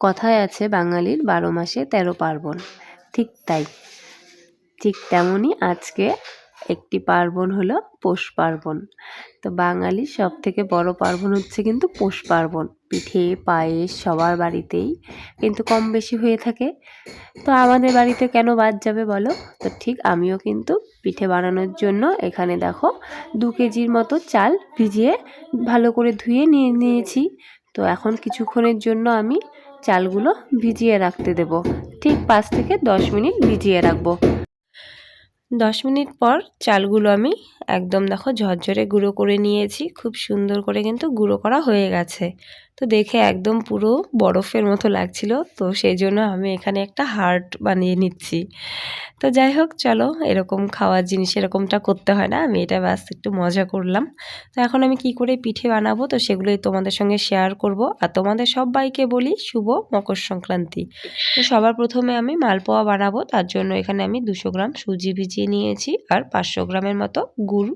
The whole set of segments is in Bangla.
কথায় আছে বাঙালির বারো মাসে তেরো পার্বণ। ঠিক তাই। ঠিক তেমনই আজকে একটি পার্বণ হলো পৌষ পার্বণ। তো বাঙালির সব থেকে বড় পার্বণ হচ্ছে কিন্তু পৌষ পার্বণ। পিঠে, পায়েস সবার বাড়িতেই কিন্তু কম বেশি হয়ে থাকে। তো আমাদের বাড়িতে কেন বাদ যাবে বলো? তো ঠিক আমিও কিন্তু পিঠে বানানোর জন্য এখানে দেখো দু কেজির মতো চাল ভিজিয়ে ভালো করে ধুয়ে নিয়ে নিয়েছি। তো এখন কিছুক্ষণের জন্য আমি চালগুলো ভিজিয়ে রাখতে দেব। ঠিক পাঁচ থেকে দশ মিনিট ভিজিয়ে রাখব। দশ মিনিট পর চালগুলো আমি একদম দেখো ঝরঝরে গুঁড়ো করে নিয়েছি। খুব সুন্দর করে কিন্তু গুঁড়ো করা হয়ে গেছে। তো দেখে একদম পুরো বরফের মতো লাগছিল। তো সেই জন্য আমি এখানে একটা হার্ট বানিয়ে নিচ্ছি। তো যাই হোক, চলো এরকম খাওয়ার জিনিস এরকমটা করতে হয় না। আমি এটা ব্যাস একটু মজা করলাম। তো এখন আমি কি করে পিঠে বানাবো? তো সেগুলোই তোমাদের সঙ্গে শেয়ার করব। আর তোমাদের সবাইকে বলি, শুভ মকর সংক্রান্তি। তো সবার প্রথমে আমি মালপোয়া বানাবো। তার জন্য এখানে আমি দুশো গ্রাম সুজি ভিজিয়ে নিয়েছি আর পাঁচশো গ্রামের মতো গুড়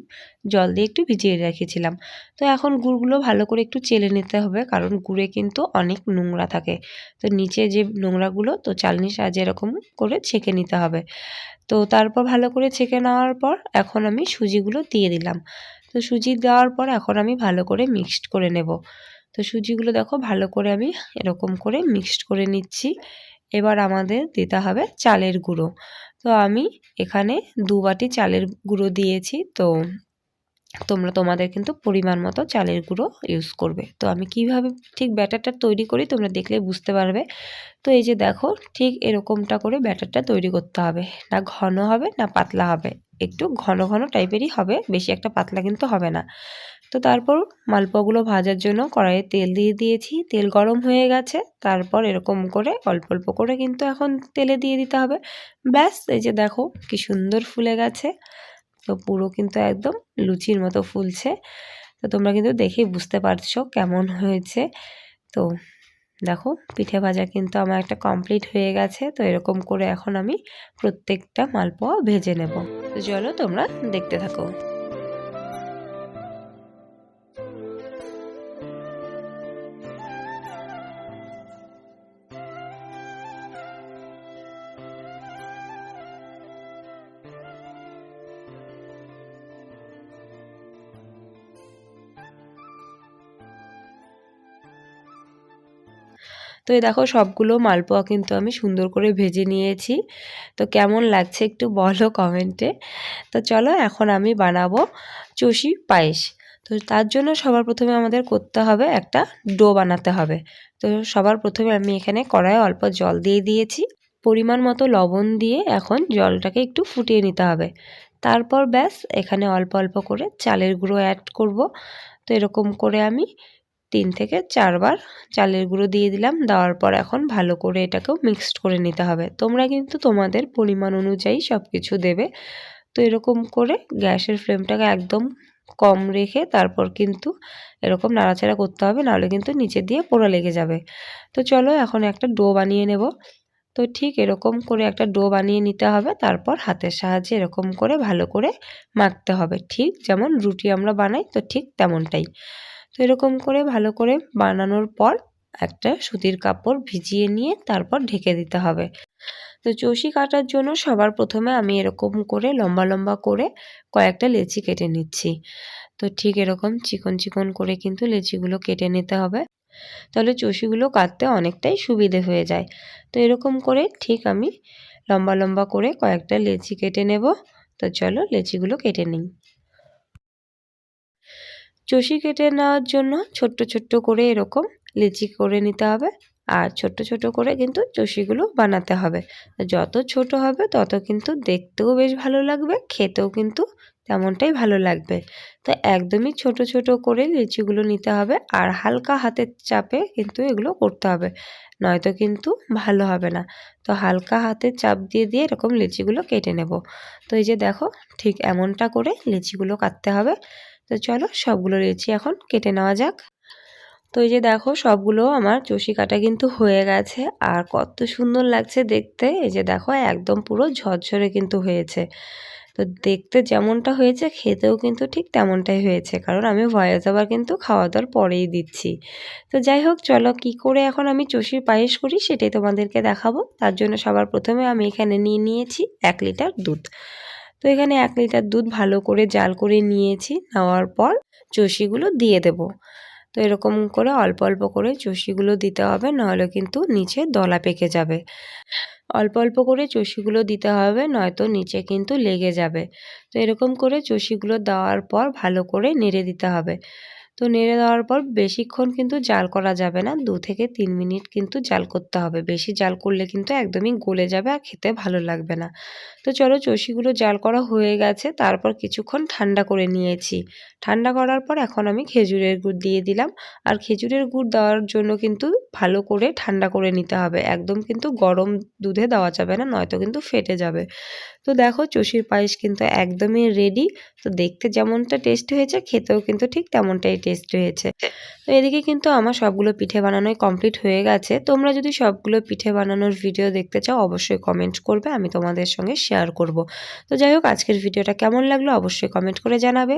জল দিয়ে একটু ভিজিয়ে রেখেছিলাম। তো এখন গুড়গুলো ভালো করে একটু চেলে নিতে হবে। কারণ গুড়ে কিন্তু অনেক নোংরা থাকে। তো নিচে যে নোংরাগুলো, তো চালনির সাহায্যে এরকম করে ছেঁকে নিতে হবে। তো তারপর ভালো করে ছেঁকে নেওয়ার পর এখন আমি সুজিগুলো দিয়ে দিলাম। তো সুজি দেওয়ার পর এখন আমি ভালো করে মিক্সড করে নেব। তো সুজিগুলো দেখো ভালো করে আমি এরকম করে মিক্সড করে নিচ্ছি। এবার আমাদের দিতে হবে চালের গুঁড়ো। তো আমি এখানে দু বাটি চালের গুঁড়ো দিয়েছি। তো তোমরা তোমাদের কিন্তু পরিমাণ মতো চালের গুঁড়ো ইউজ করবে। তো আমি কীভাবে ঠিক ব্যাটারটা তৈরি করি তোমরা দেখলে বুঝতে পারবে। তো এই যে দেখো, ঠিক এরকমটা করে ব্যাটারটা তৈরি করতে হবে। না ঘন হবে, না পাতলা হবে। একটু ঘন ঘন টাইপেরই হবে, বেশি একটা পাতলা কিন্তু হবে না। তো তারপর মালপোয়াগুলো ভাজার জন্য কড়াইয়ে তেল দিয়ে দিয়েছি। তেল গরম হয়ে গেছে, তারপর এরকম করে অল্প অল্প করে কিন্তু এখন তেলে দিয়ে দিতে হবে। ব্যাস, এই যে দেখো কি সুন্দর ফুলে গেছে। তো পুরো কিন্তু একদম লুচির মতো ফুলছে। তো তোমরা কিন্তু দেখেই বুঝতে পারছ কেমন হয়েছে। তো দেখো, পিঠে ভাজা কিন্তু আমার একটা কমপ্লিট হয়ে গেছে। তো এরকম করে এখন আমি প্রত্যেকটা মালপোয়া ভেজে নেব। তো চলো তোমরা দেখতে থাকো। তো এই দেখো সবগুলো মালপোয়া কিন্তু আমি সুন্দর করে ভেজে নিয়েছি। তো কেমন লাগছে একটু বলো কমেন্টে তো চলো এখন আমি বানাবো চষি পায়েস। তো তার জন্য সবার প্রথমে আমাদের করতে হবে একটা ডো বানাতে হবে। তো সবার প্রথমে আমি এখানে কড়াইয়ে অল্প জল দিয়ে দিয়েছি। পরিমাণ মতো লবণ দিয়ে এখন জলটাকে একটু ফুটিয়ে নিতে হবে। তারপর ব্যাস এখানে অল্প অল্প করে চালের গুঁড়ো অ্যাড করব। তো এরকম করে আমি তিন থেকে চারবার চালের গুঁড়ো দিয়ে দিলাম। দেওয়ার পর এখন ভালো করে এটাকেও মিক্সড করে নিতে হবে। তোমরা কিন্তু তোমাদের পরিমাণ অনুযায়ী সব কিছু দেবে। তো এরকম করে গ্যাসের ফ্লেমটাকে একদম কম রেখে তারপর কিন্তু এরকম নাড়াচাড়া করতে হবে, নাহলে কিন্তু নিচে দিয়ে পোড়া লেগে যাবে। তো চলো এখন একটা ডো বানিয়ে নেব। তো ঠিক এরকম করে একটা ডো বানিয়ে নিতে হবে, তারপর হাতের সাহায্যে এরকম করে ভালো করে মাখতে হবে। ঠিক যেমন রুটি আমরা বানাই, তো ঠিক তেমনটাই। তো এরকম করে ভালো করে বানানোর পর একটা সুতির কাপড় ভিজিয়ে নিয়ে তারপর ঢেকে দিতে হবে। তো চষি কাটার জন্য সবার প্রথমে আমি এরকম করে লম্বা লম্বা করে কয়েকটা লেচি কেটে নিচ্ছি। তো ঠিক এরকম চিকন চিকন করে কিন্তু লেচিগুলো কেটে নিতে হবে। তাহলে চষিগুলো কাটতে অনেকটাই সুবিধে হয়ে যায়। তো এরকম করে ঠিক আমি লম্বা লম্বা করে কয়েকটা লেচি কেটে নেব। তো চলো লেচিগুলো কেটে নিই। চষি কেটে নেওয়ার জন্য ছোট্ট ছোট্ট করে এরকম লিচি করে নিতে হবে। আর ছোট ছোট করে কিন্তু চষিগুলো বানাতে হবে। যত ছোট হবে তত কিন্তু দেখতেও বেশ ভালো লাগবে, খেতেও কিন্তু তেমনটাই ভালো লাগবে। তো একদমই ছোট ছোট করে লিচিগুলো নিতে হবে আর হালকা হাতের চাপে কিন্তু এগুলো করতে হবে। নয়তো কিন্তু ভালো হবে না। তো হালকা হাতের চাপ দিয়ে দিয়ে এরকম লিচিগুলো কেটে নেব। তো এই যে দেখো ঠিক এমনটা করে লিচিগুলো কাটতে হবে। তো চলো সবগুলো লেচি এখন, কেটে নেওয়া যাক। তো এই যে দেখো, সবগুলো আমার চষি কাটা কিন্তু হয়ে গেছে। আর কত সুন্দর লাগছে দেখতে। এই যে দেখো, একদম পুরো ঝরঝরে কিন্তু হয়েছে। তো দেখতে যেমনটা হয়েছে, খেতেও কিন্তু ঠিক তেমনটাই হয়েছে। কারণ আমি ভয়েস আবার কিন্তু খাওয়া দাওয়ার পরেই দিচ্ছি। তো যাই হোক, চলো কি করে এখন আমি চষির পায়েস করি সেটাই তোমাদেরকে দেখাবো। তার জন্য সবার প্রথমে আমি এখানে নিয়ে নিয়েছি এক লিটার দুধ। তো এখানে এক লিটার দুধ ভালো করে জাল করে নিয়েছি, নেওয়ার পর চষিগুলো দিয়ে দেব। তো এরকম করে অল্প অল্প করে চষিগুলো দিতে হবে, নাহলে কিন্তু নিচে দলা পেকে যাবে। অল্প অল্প করে চষিগুলো দিতে হবে, নয়তো নিচে কিন্তু লেগে যাবে। তো এরকম করে চষিগুলো দেওয়ার পর ভালো করে নেড়ে দিতে হবে। তো নেড়ে দেওয়ার পর বেশিক্ষণ কিন্তু জাল করা যাবে না। দু থেকে তিন মিনিট কিন্তু জাল করতে হবে। বেশি জাল করলে কিন্তু একদমই গলে যাবে আর খেতে ভালো লাগবে না। তো চলো চষিগুলো জাল করা হয়ে গেছে। তারপর কিছুক্ষণ ঠান্ডা করে নিয়েছি। ঠান্ডা করার পর এখন আমি খেজুরের গুড় দিয়ে দিলাম। আর খেজুরের গুড় দেওয়ার জন্য কিন্তু ভালো করে ঠান্ডা করে নিতে হবে। একদম কিন্তু গরম দুধে দেওয়া যাবে না, নয়তো কিন্তু ফেটে যাবে। তো দেখো চষির পায়েস কিন্তু একদমই রেডি তো দেখতে যেমনটা টেস্ট হয়েছে, খেতেও কিন্তু ঠিক তেমনটাই টেস্ট হয়েছে তো এদিকে কিন্তু আমার সবগুলো পিঠে বানানোই কমপ্লিট হয়ে গেছে। তোমরা যদি সবগুলো পিঠে বানানোর ভিডিও দেখতে চাও, অবশ্যই কমেন্ট করবে, আমি তোমাদের সঙ্গে শেয়ার করব। তো যাই হোক, আজকের ভিডিওটা কেমন লাগল অবশ্যই কমেন্ট করে জানাবে।